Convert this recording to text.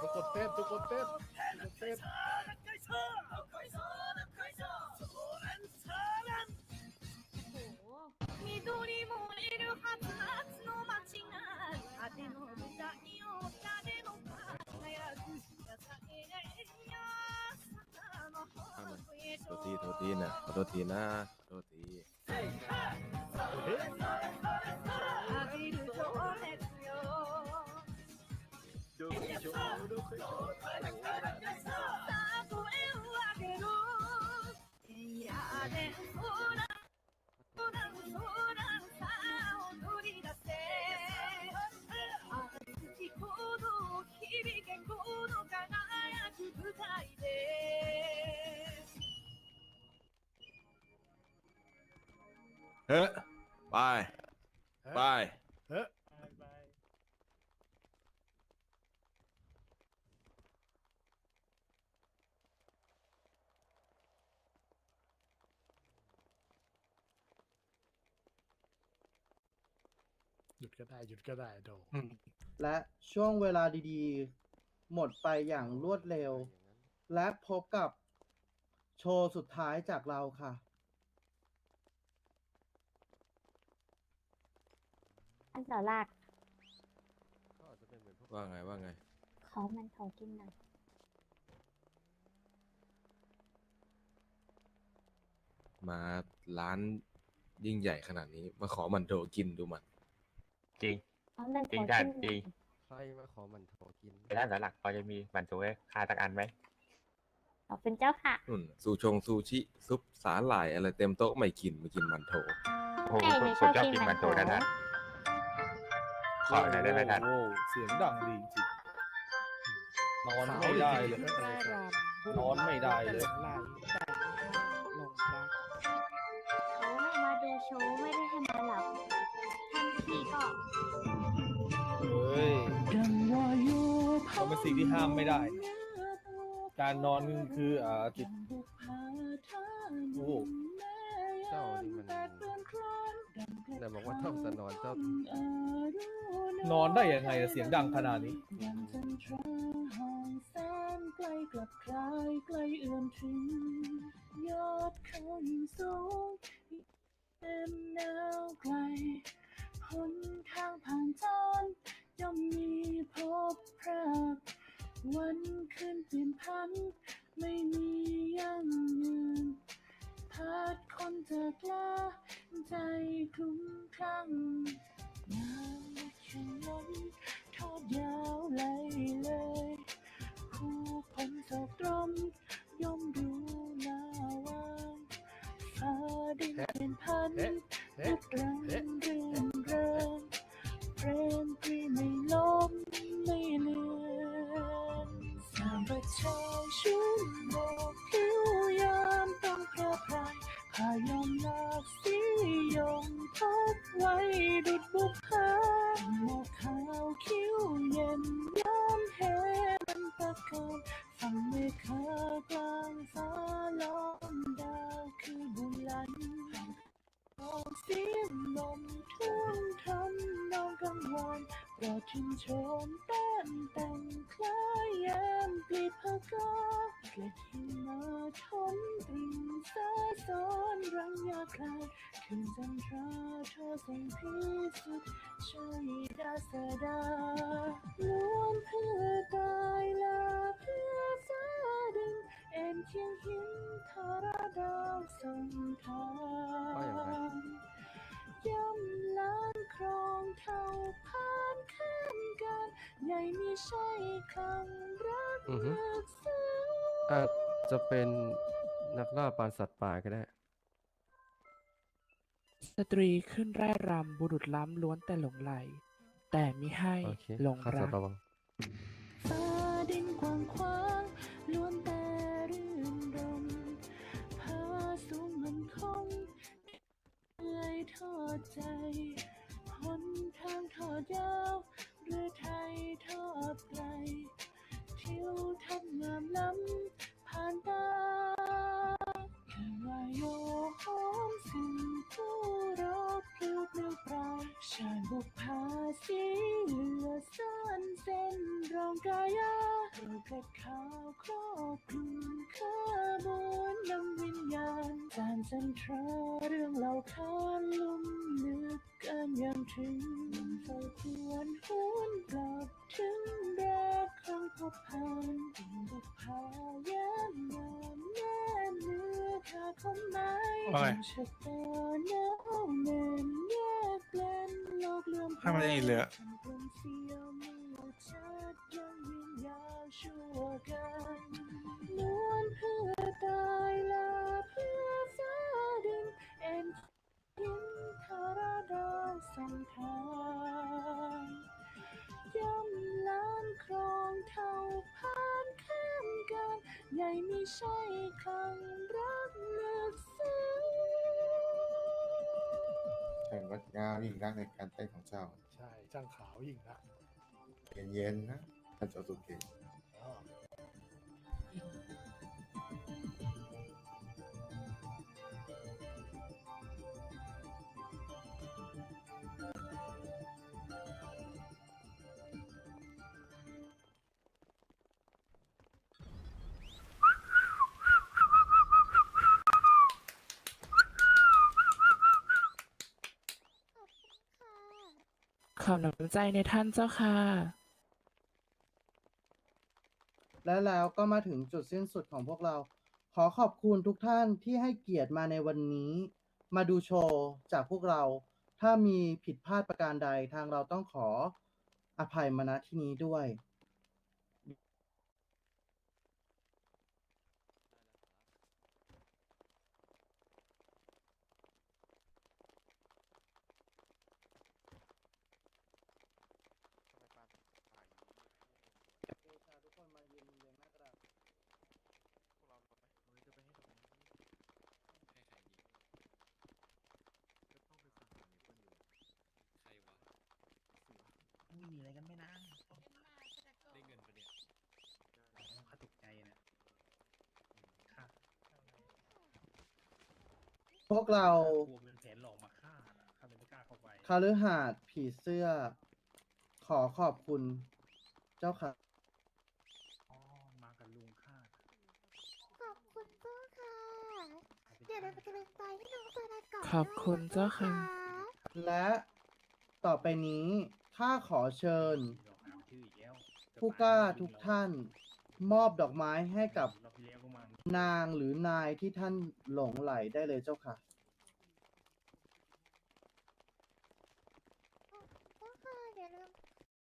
ทุกคนเต้นทุกคนเต้นทุกค Todo para cada cansado en vaqueros. Y ya de una, una, una, una, autoridad. この響けこの輝く舞台でえはい หยุดก็ได้หยุดก็ได้โดและช่วงเวลาดีๆ หมดไปอย่างรวดเร็ว และพบกับโชว์สุดท้ายจากเราค่ะ อันเสาหลักว่าไงว่าไง ขอมันโถกินหน่อยมาร้านยิ่งใหญ่ขนาดนี้ มาขอมันโดกินดูมัน จริงขอมันโถจริงกินจ้ะหจริน่อยงใครมาขอมันโถกินไปร้านสาหลักพอจะมีบันโจให้ค่าสักอันไหมขอบคุณเจ้าค่ะ นุ่นซูชงซูชิ ซุปสาหร่ายอะไรเต็มโต๊ะไม่กินไม่กินมันโถ โอ้โหไอ้นี่ผมชอบชอบกิกินนบับันนโถโจนะท่านขอหน่อยได้ไหมท่านโอ้เสียงดังดีจริงนอนไม่ได้เลยอะไรกันนอนไม่ได้เลยเขาให้มาดูโชว์ไม่ได้ให้มาหลับ เป็นสิ่งที่ห้ามไม่ได้ การนอนคืออ่าจิตโอ้โหเจ้านี่มันแต่บอกว่าเจ้าจะนอนเจ้านอนได้ยังไงเสียงดังขนาดนี้ใกล้กลับคลายใกล้เอื้อมถึงยอดเขายิ่งสูงเต็มแนวไกลหนทางผ่านจนย่อม วเย็นยามเห็นันตะกอนฟังเมฆากลางฟ้าล้อมดาวคือบุลันอองเสียงลมท่วงทำนองกังวานโปรดชื่นชมแต้ รึงสาซ้อนรังยาคลายคืนจันทราเธอทรง ใหญ่มีใช่ครั้งรักอือฮึลึกซึ้งอาจจะเป็นนักล่าปานสัตว์ป่าก็ได้ สตรีขึ้นแร่รำบุรุษล้ำล้วนแต่หลงไหล แต่มิให้โอเคหลงข้ารัสัตกว์ระวัง ฟ้าดินกว้างขวางล้วนแต่รื่นรมพาสูงมันคงเหนื่อยทอดใจหนทางทอดยาวเรือไทยท ลิ้วปลายชาญบุกพาสีเหลือซ่านเส้นร่องกายาเรือกระขาวครอบคลุมข้าบนนำวิญญาณจานจันทราเรื่องเล่าขานลุ่มลึกกันยังถึงเฝ้าควรหวนกลับถึงรักครั้งพบผ่านดินบุกพายามงามแน่เนื้อคาคมไม้ว่าไงชะตาหนาวเหน็นแยกเล่นโลกเลื่อม ให้มันได้ยินเลยอะฉัน ไม่ใช่ครั้งรักลึกซึ้งแห่งวัดงามยิ่งนักในการเต้นของเจ้า ใช่ช่างขาวยิ่งนักเย็นๆนะท่านเจ้าสุเกต ขอบน้ำใจในท่านเจ้าค่ะ และแล้วก็มาถึงจุดสิ้นสุดของพวกเรา ขอขอบคุณทุกท่านที่ให้เกียรติมาในวันนี้ มาดูโชว์จากพวกเรา ถ้ามีผิดพลาดประการใดทางเราต้องขออภัยมาณที่นี้ด้วย ทุกคนมายืนเรียงหน้ากระดาษ มีอะไรกันไม่นานได้เงินปะเนี่ยข้าตกใจนะค่ะ พวกเรากลัวเป็นแผนหลอกมาฆ่าข้าเลยไม่กล้าเข้าไปคาลือหาดผีเสื้อ ขอขอบคุณเจ้าค่ะ อ๋อมากับลุงข้าขอบคุณเจ้าค่ะ เดี๋ยวเราเป็นกำลังใจให้น้องตัวนั้นก่อนขอบคุณเจ้าค่ะ และต่อไปนี้ข้าขอเชิญ ผู้กล้าทุกท่าน มอบดอกไม้ให้กับ นางหรือนายที่ท่านหลงไหลได้เลยเจ้าค่ะ